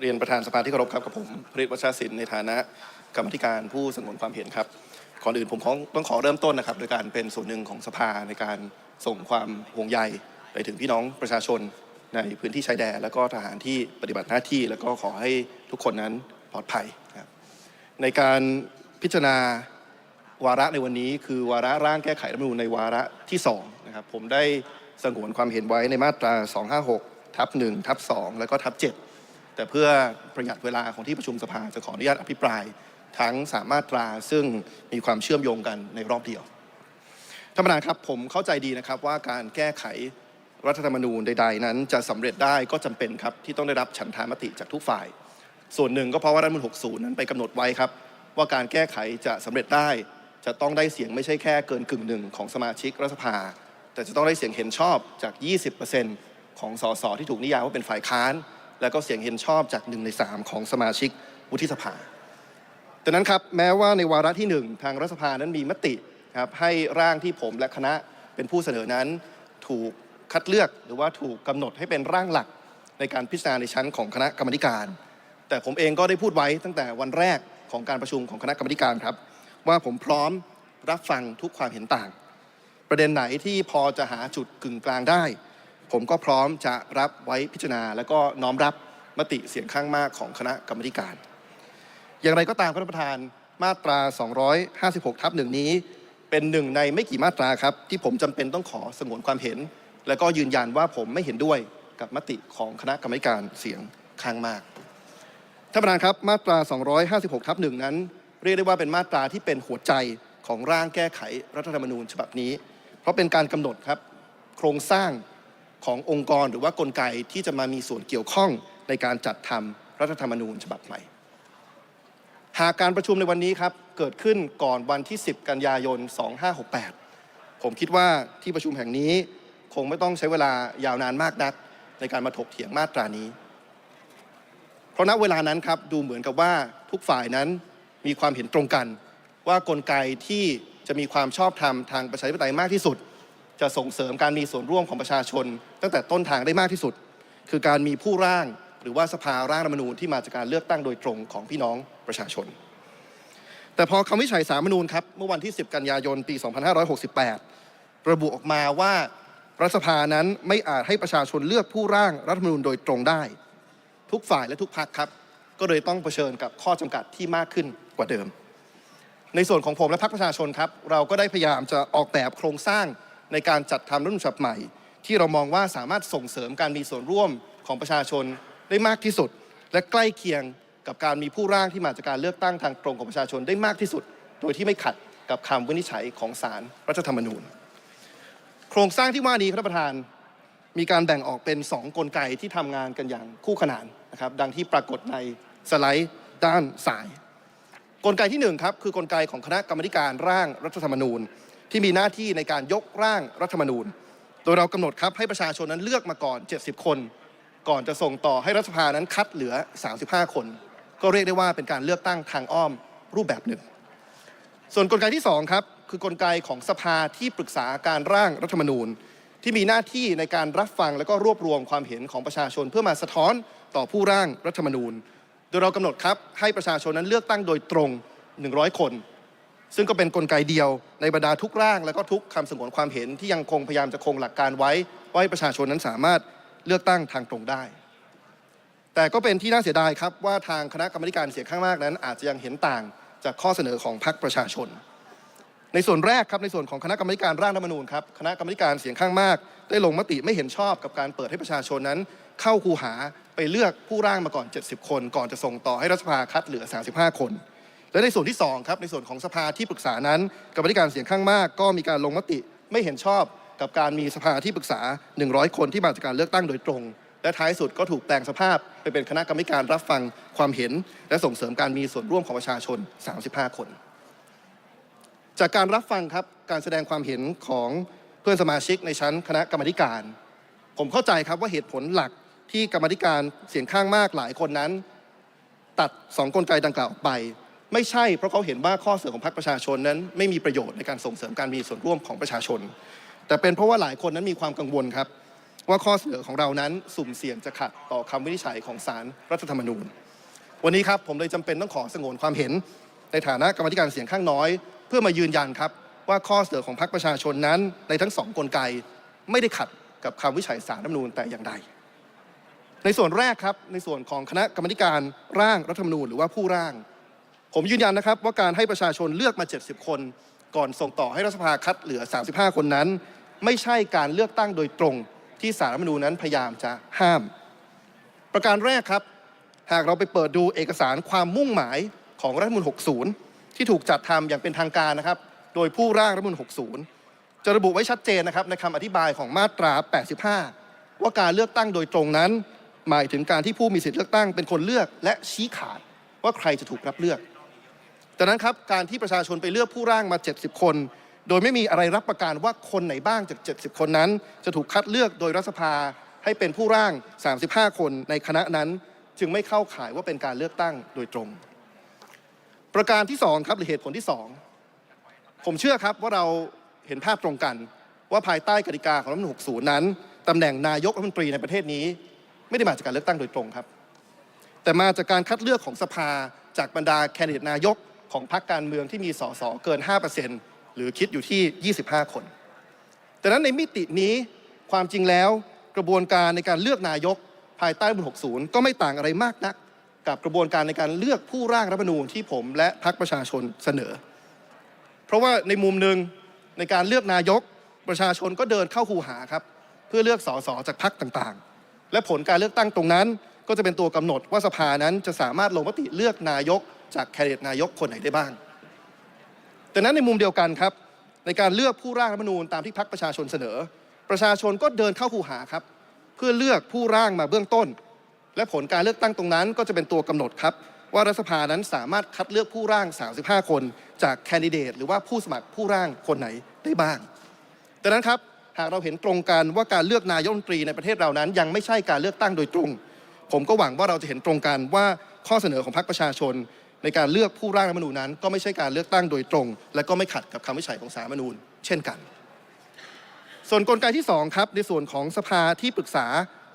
เรียนประธานสภาที่เคารพครับกับผมพริตวัชรศิลป์ในฐานะกรรมธิการผู้สงวนความเห็นครับก่อนอื่นผมต้องขอเริ่มต้นนะครับโดยการเป็นส่วนหนึ่งของสภาในการส่งความห่วงใยไปถึงพี่น้องประชาชนในพื้นที่ชายแดน แล้วก็ทหารที่ปฏิบัติหน้าที่ แล้วก็ขอให้ทุกคนนั้นปลอดภัยครับในการพิจารณาวาระในวันนี้ คือวาระร่างแก้ไขรัฐธรรมนูญในวาระที่สองนะครับผมได้สงวนความเห็นไว้ในมาตรา 256ทับ1ทับ2แล้วก็ทับ7 แต่เพื่อประหยัดเวลาของที่ประชุมสภาจะขออนุญาตอภิปรายทั้งสามมาตราซึ่งมีความเชื่อมโยงกันในรอบเดียวท่านประธานครับผมเข้าใจดีนะครับว่าการแก้ไขรัฐธรรมนูญใด ๆ นั้น จะสำเร็จได้ก็จำเป็นครับที่ต้องได้รับฉันทามติจากทุกฝ่าย ส่วนหนึ่งก็เพราะว่ารัฐมนูญ60 นั้นไปกำหนดไว้ครับ ว่าการแก้ไขจะสำเร็จได้ จะต้องได้เสียงไม่ใช่แค่เกินกึ่งหนึ่งของสมาชิกรัฐสภา แต่จะต้องได้เสียงเห็นชอบจาก 20%ของสสที่ถูกนิยามว่าเป็นฝ่ายค้าน แล้วก็เสียงเห็นชอบจาก 1 ใน 3 ของสมาชิกวุฒิสภาดังนั้นครับแม้ว่าในวาระที่ 1 ทางรัฐสภานั้นมีมติครับให้ร่างที่ผมและคณะเป็นผู้เสนอนั้นถูกคัดเลือกหรือว่าถูกกำหนดให้เป็นร่างหลักในการพิจารณาในชั้นของคณะกรรมการ แต่ผมเองก็ได้พูดไว้ตั้งแต่วันแรกของการประชุมของคณะกรรมการครับ ว่าผมพร้อมรับฟังทุกความเห็นต่าง ประเด็นไหนที่พอจะหาจุดกึ่งกลางได้ ผมก็พร้อมจะรับไว้พิจารณา แล้วก็น้อมรับมติเสียงข้างมากของคณะกรรมาธิการ อย่างไรก็ตามครับท่านประธานมาตรา 256 ทับหนึ่งนี้ เป็นหนึ่งในไม่กี่มาตราครับ ที่ผมจำเป็นต้องขอสงวนความเห็น และก็ยืนยันว่าผมไม่เห็นด้วยกับมติของคณะกรรมาธิการเสียงข้างมากท่านประธานครับมาตรา 256 ทับหนึ่งนั้น เรียกได้ว่าเป็นมาตราที่เป็นหัวใจของร่างแก้ไขรัฐธรรมนูญฉบับนี้ เพราะเป็นการกำหนดครับโครงสร้าง ขององค์กรหรือว่ากลไกที่จะมามีส่วนเกี่ยวข้องในการจัดทำรัฐธรรมนูญฉบับใหม่ หากการประชุมในวันนี้ครับเกิดขึ้นก่อนวันที่ 10 กันยายน 2568 ผมคิดว่าที่ประชุมแห่งนี้คงไม่ต้องใช้เวลายาวนานมากนัก ในการมาถกเถียงมาตรานี้ เพราะณเวลานั้นครับดูเหมือนกับว่าทุกฝ่ายนั้นมีความเห็นตรงกัน ว่ากลไกที่จะมีความชอบธรรมทางประชาธิปไตยมากที่สุด จะส่งเสริมการมีส่วนร่วมของประชาชน ตั้งแต่ต้นทางได้มากที่สุด คือการมีผู้ร่างหรือว่าสภาร่างรัฐมนูญที่มาจากการเลือกตั้งโดยตรงของพี่น้องประชาชน แต่พอคำวิจัยสารมนูญครับเมื่อวันที่ 10 กันยายนปี 2568 ระบุออกมาว่ารัฐสภานั้นไม่อาจให้ประชาชนเลือกผู้ร่างรัฐมนูญโดยตรงได้ ทุกฝ่ายและทุกพรรคครับ ก็เลยต้องเผชิญกับข้อจำกัดที่มากขึ้นกว่าเดิม ในส่วนของผมและพรรคประชาชนครับ เราก็ได้พยายามจะออกแบบโครงสร้าง ในการจัดทำรัฐธรรมนูญฉบับใหม่ ที่เรามองว่าสามารถส่งเสริมการมีส่วนร่วมของประชาชนได้มากที่สุด และใกล้เคียงกับการมีผู้ร่างที่มาจากการเลือกตั้งทางตรงของประชาชนได้มากที่สุด โดยที่ไม่ขัดกับคำวินิจฉัยของศาลรัฐธรรมนูญ โครงสร้างที่ว่านี้ครับท่านประธานมีการแบ่งออกเป็น 2 กลไกที่ทำงานกันอย่างคู่ขนานนะครับดังที่ปรากฏในสไลด์ด้านซ้าย กลไกที่1ครับคือกลไกของคณะกรรมการร่างรัฐธรรมนูญ ที่มีหน้าที่ในการยกร่างรัฐธรรมนูญ โดยเรากำหนดครับให้ประชาชนนั้นเลือกมาก่อน 70 คน ก่อนจะส่งต่อให้รัฐสภานั้นคัดเหลือ 35 คน ก็เรียกได้ว่าเป็นการเลือกตั้งทางอ้อมรูปแบบหนึ่ง ส่วนกลไกที่2ครับคือกลไกของสภาที่ปรึกษาการร่างรัฐธรรมนูญ ที่มีหน้าที่ในการรับฟังและก็รวบรวมความเห็นของประชาชน เพื่อมาสะท้อนต่อผู้ร่างรัฐธรรมนูญ โดยเรากำหนดครับให้ประชาชนนั้นเลือกตั้งโดยตรง 100 คน ซึ่งก็เป็นนกลไกเดียวในบรรดาทุกร่าง และก็ทุกคำสงวนความเห็นที่ยังคงพยายามจะคงหลักการไว้ว่าให้ประชาชนนั้นสามารถเลือกตั้งทางตรงได้ แต่ก็เป็นที่น่าเสียดายครับว่าทางคณะกรรมการเสียงข้างมากนั้น อาจจะยังเห็นต่างจากข้อเสนอของพรรคประชาชน ในส่วนแรกครับในส่วนของคณะกรรมการร่างรัฐมนูญครับคณะกรรมการเสียงข้างมาก ได้ลงมติไม่เห็นชอบกับการเปิดให้ประชาชนนั้น เข้าคูหาไปเลือกผู้ร่างมาก่อน 70 คน ก่อนจะส่งต่อให้รัฐสภาคัดเหลือ 35 คน และในส่วนที่2ครับในส่วนของสภาที่ปรึกษานั้นกรรมการเสียงข้างมาก ก็มีการลงมติไม่เห็นชอบกับการมีสภาที่ปรึกษา 100 คนที่มาจากการเลือกตั้งโดยตรง และท้ายสุดก็ถูกแปลงสภาพไปเป็นคณะกรรมการรับฟังความเห็น และส่งเสริมการมีส่วนร่วมของประชาชน 35 คน จากการรับฟังครับการแสดงความเห็นของเพื่อนสมาชิกในชั้นคณะกรรมการ ผมเข้าใจครับว่าเหตุผลหลักที่กรรมธิการเสียงข้างมากหลายคนนั้น ตัดสองกลไกดังกล่าวออกไป ไม่ใช่เพราะเขาเห็นว่าข้อเสนอของพรรคประชาชนนั้น ไม่มีประโยชน์ในการส่งเสริมการมีส่วนร่วมของประชาชน แต่เป็นเพราะว่าหลายคนนั้นมีความกังวลครับ ว่าข้อเสนอของเรานั้นสุ่มเสี่ยงจะขัดต่อคำวินิจฉัยของศาลรัฐธรรมนูญ วันนี้ครับผมเลยจำเป็นต้องขอสงวนความเห็น ในฐานะกรรมธิการเสียงข้างน้อย เพื่อมายืนยันครับว่าข้อเสนอของพรรคประชาชนนั้น ในทั้งสองกลไกไม่ได้ขัดกับคำวิจัยศาลรัฐธรรมนูญแต่อย่างใด ในส่วนแรกครับ ในส่วนของคณะกรรมธิการร่างรัฐธรรมนูญหรือว่าผู้ร่าง ผมยืนยันนะครับว่าการให้ประชาชนเลือกมา 70 คน ก่อนส่งต่อให้รัฐสภาคัดเหลือ 35 คนนั้น ไม่ใช่การเลือกตั้งโดยตรงที่สารรัฐมนูญนั้นพยายามจะห้าม ประการแรกครับ หากเราไปเปิดดูเอกสารความมุ่งหมายของรัฐมนูญ60 ที่ถูกจัดทำอย่างเป็นทางการนะครับ โดยผู้ร่างรัฐมนูญ60 จะระบุไว้ชัดเจนนะครับในคำอธิบายของมาตรา 85 ว่าการเลือกตั้งโดยตรงนั้น หมายถึงการที่ผู้มีสิทธิเลือกตั้งเป็นคนเลือกและชี้ขาดว่าใครจะถูกรับเลือก จากนั้นครับการที่ประชาชนไปเลือกผู้ร่างมา 70 คน โดยไม่มีอะไรรับประกันว่าคนไหนบ้างจาก 70 คนนั้น จะถูกคัดเลือกโดยรัฐสภาให้เป็นผู้ร่าง 35 คนในคณะนั้น จึงไม่เข้าข่ายว่าเป็นการเลือกตั้งโดยตรง ประการที่2ครับหรือเหตุผลที่ 2 ผมเชื่อครับว่าเราเห็นภาพตรงกัน ว่าภายใต้กติกาของรัฐธรรมนูญ60 นั้นตำแหน่งนายกรัฐมนตรีในประเทศนี้ ไม่ได้มาจากการเลือกตั้งโดยตรงครับ แต่มาจากการคัดเลือกของสภาจากบรรดาแคนดิเดตนายก ของพรรคการเมืองที่มีสสเกิน 5%หรือคิดอยู่ที่ 25 คน แต่นั้นในมิตินี้ความจริงแล้วกระบวนการในการเลือกนายกภายใต้รัฐธรรมนูญ60 ก็ไม่ต่างอะไรมากนัก กับกระบวนการในการเลือกผู้ร่างรัฐธรรมนูญที่ผมและพรรคประชาชนเสนอ เพราะว่าในมุมหนึ่งในการเลือกนายกประชาชนก็เดินเข้าคูหาครับ เพื่อเลือกสสจากพรรคต่างๆ และผลการเลือกตั้งตรงนั้น ก็จะเป็นตัวกำหนดว่าสภานั้นจะสามารถลงมติเลือกนายก จากแคนดิเดตนายกคนไหนได้บ้าง แต่นั้นในมุมเดียวกันครับ ในการเลือกผู้ร่างรัฐธรรมนูญตามที่พรรคประชาชนเสนอ ประชาชนก็เดินเข้าคูหาครับ เพื่อเลือกผู้ร่างมาเบื้องต้น และผลการเลือกตั้งตรงนั้น ก็จะเป็นตัวกำหนดครับว่ารัฐสภานั้นสามารถคัดเลือกผู้ร่าง 35 คน จากแคนดิเดต หรือว่าผู้สมัครผู้ร่างคนไหนได้บ้างดังนั้นครับหากเราเห็นตรงกันว่าการเลือกนายกรัฐมนตรีในประเทศเรานั้น ยังไม่ใช่การเลือกตั้งโดยตรง ผมก็หวังว่าเราจะเห็นตรงกันว่าข้อเสนอของพรรคประชาชน ในการเลือกผู้ร่างรัฐมนูญนั้น ก็ไม่ใช่การเลือกตั้งโดยตรง และก็ไม่ขัดกับคำวิจัยของศารัฐมนูญ เช่นกัน ส่วนกลไกที่สองครับ ในส่วนของสภาที่ปรึกษา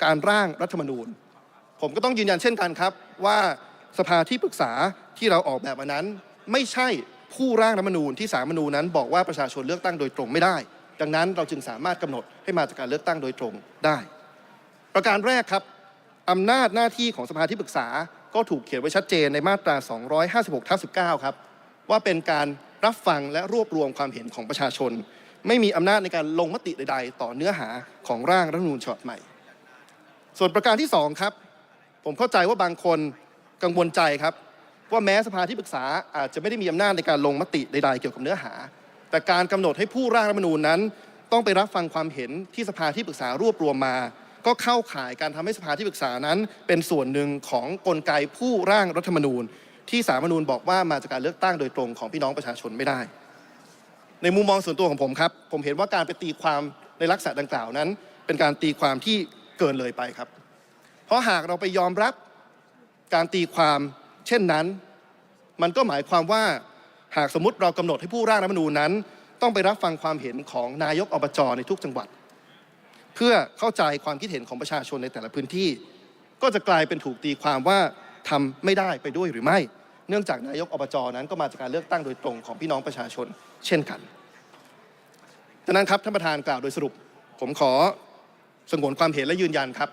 การร่างรัฐมนูญ ผมก็ต้องยืนยันเช่นกันครับ ว่าสภาที่ปรึกษาที่เราออกแบบมานั้น ไม่ใช่ผู้ร่างรัฐมนูญที่สารรัฐมนูญนั้น บอกว่าประชาชนเลือกตั้งโดยตรงไม่ได้ ดังนั้นเราจึงสามารถกำหนดให้มาจากการเลือกตั้งโดยตรงได้ ประการแรกครับอำนาจหน้าที่ของสภาที่ปรึกษา ก็ถูกเขียนไว้ชัดเจนในมาตรา 256ทับ19 ครับ ว่าเป็นการรับฟังและรวบรวมความเห็นของประชาชน ไม่มีอำนาจในการลงมติใด ๆ ต่อเนื้อหาของร่างรัฐธรรมนูญฉบับใหม่ ส่วนประการที่สองครับ ผมเข้าใจว่าบางคนกังวลใจครับ ว่าแม้สภาที่ปรึกษาอาจจะไม่ได้มีอำนาจในการลงมติใด ๆ เกี่ยวกับเนื้อหา แต่การกำหนดให้ผู้ร่างรัฐธรรมนูญนั้น ต้องไปรับฟังความเห็นที่สภาที่ปรึกษารวบรวมมา ก็เข้าข่ายการทำให้สภาที่ปรึกษานั้น เป็นส่วนหนึ่งของกลไกผู้ร่างรัฐธรรมนูญ ที่สารมนูญบอกว่ามาจากการเลือกตั้งโดยตรงของพี่น้องประชาชนไม่ได้ ในมุมมองส่วนตัวของผมครับ ผมเห็นว่าการไปตีความในลักษณะดังกล่าวนั้น เป็นการตีความที่เกินเลยไปครับ เพราะหากเราไปยอมรับการตีความเช่นนั้น มันก็หมายความว่าหากสมมติเรากำหนดให้ผู้ร่างรัฐธรรมนูญนั้น ต้องไปรับฟังความเห็นของนายกอบจในทุกจังหวัด พื่อเข้าใจความคิดเห็นของประชาชนในแต่ละพื้นที่ ก็จะกลายเป็นถูกตีความว่าทำไม่ได้ไปด้วยหรือไม่ เนื่องจากนายกอบจนั้นก็มาจากการเลือกตั้งโดยตรงของพี่น้องประชาชนเช่นกันดังนั้นครับท่านประธานกล่าวโดยสรุป ผมขอสงวนความเห็นและยืนยันครับ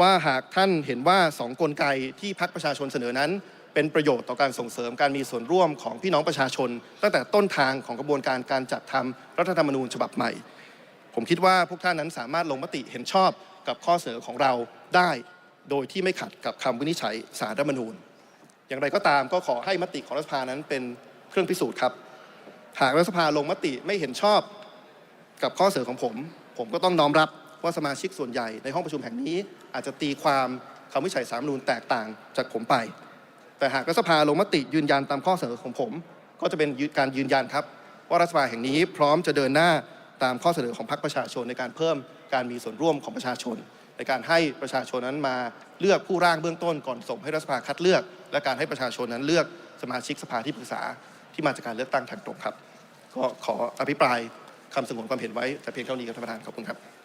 ว่าหากท่านเห็นว่าสองกลไกที่พักประชาชนเสนอนั้น เป็นประโยชน์ต่อการส่งเสริมการมีส่วนร่วมของพี่น้องประชาชน ตั้งแต่ต้นทางของกระบวนการการจัดทำรัฐธรรมนูญฉบับใหม่ ผมคิดว่าพวกท่านนั้นสามารถลงมติเห็นชอบกับข้อเสนอของเราได้ โดยที่ไม่ขัดกับคำวินิจฉัยสารรัฐธรรมนูญ อย่างไรก็ตามก็ขอให้มติของรัฐสภานั้นเป็นเครื่องพิสูจน์ครับ หากรัฐสภาลงมติไม่เห็นชอบกับข้อเสนอของผม ผมก็ต้องน้อมรับว่าสมาชิกส่วนใหญ่ในห้องประชุมแห่งนี้ อาจจะตีความคำวินิจฉัยสารรัฐธรรมนูญแตกต่างจากผมไป แต่หากรัฐสภาลงมติยืนยันตามข้อเสนอของผม ก็จะเป็นการยืนยันครับ ว่ารัฐสภาแห่งนี้พร้อมจะเดินหน้า ตามข้อเสนอของพรรคประชาชนในการเพิ่มการมีส่วนร่วมของประชาชน ในการให้ประชาชนนั้นมาเลือกผู้ร่างเบื้องต้นก่อนส่งให้รัฐสภาคัดเลือก และการให้ประชาชนนั้นเลือกสมาชิกสภาที่ปรึกษาที่มาจากการเลือกตั้งทางตรงครับ ก็ขออภิปรายคำสงวนความเห็นไว้แต่เพียงเท่านี้ครับท่านประธานขอบคุณครับ